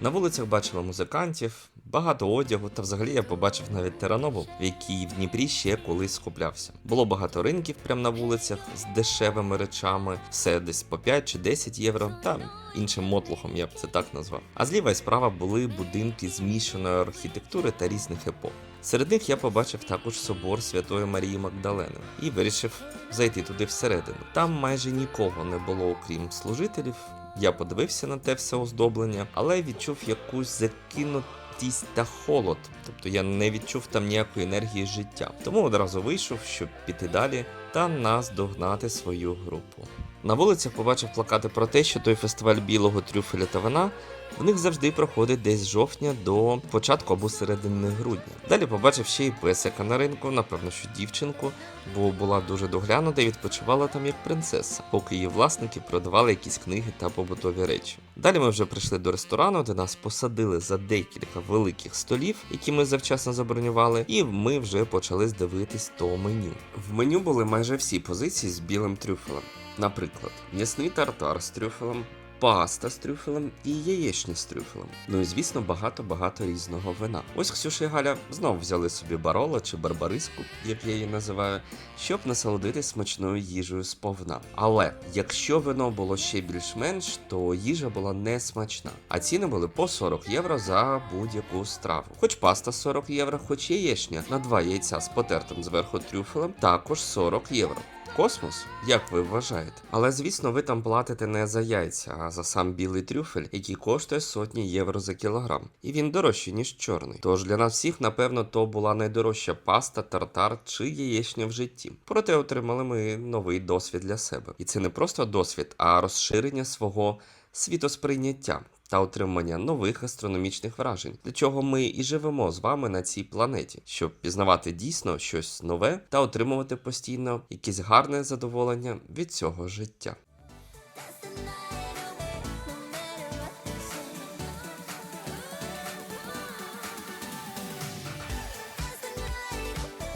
На вулицях бачили музикантів, багато одягу, та взагалі я побачив навіть теранобу, в якій в Дніпрі ще колись скуплявся. Було багато ринків прямо на вулицях з дешевими речами, все десь по 5 чи 10 євро, та іншим мотлухом я б це так назвав. А зліва і справа були будинки змішаної архітектури та різних епох. Серед них я побачив також собор Святої Марії Магдалени і вирішив зайти туди всередину. Там майже нікого не було, окрім служителів. Я подивився на те все оздоблення, але відчув якусь закинутість та холод. Тобто я не відчув там ніякої енергії життя. Тому одразу вийшов, щоб піти далі та наздогнати свою групу. На вулицях побачив плакати про те, що той фестиваль білого трюфеля та вина в них завжди проходить десь з жовтня до початку або середини грудня. Далі побачив ще й песика на ринку, напевно, що дівчинку, бо була дуже доглянута і відпочивала там як принцеса, поки її власники продавали якісь книги та побутові речі. Далі ми вже прийшли до ресторану, де нас посадили за декілька великих столів, які ми завчасно забронювали, і ми вже почали дивитись то меню. В меню були майже всі позиції з білим трюфелем. Наприклад, м'ясний тартар з трюфелем, паста з трюфелем і яєчня з трюфелем. Ну і звісно, багато-багато різного вина. Ось Ксюша і Галя знову взяли собі барола чи барбариску, як я її називаю, щоб насолодитись смачною їжею сповна. Але якщо вино було ще більш-менш, то їжа була не смачна. А ціни були по 40 євро за будь-яку страву. Хоч паста 40 євро, хоч яєчня на два яйця з потертим зверху трюфелем, також 40 євро. Космос, як ви вважаєте? Але звісно, ви там платите не за яйця, а за сам білий трюфель, який коштує сотні євро за кілограм. І він дорожчий, ніж чорний. Тож для нас всіх, напевно, то була найдорожча паста, тартар чи яєчня в житті. Проте отримали ми новий досвід для себе. І це не просто досвід, а розширення свого світосприйняття. Та отримання нових астрономічних вражень, для чого ми і живемо з вами на цій планеті, щоб пізнавати дійсно щось нове та отримувати постійно якесь гарне задоволення від цього життя.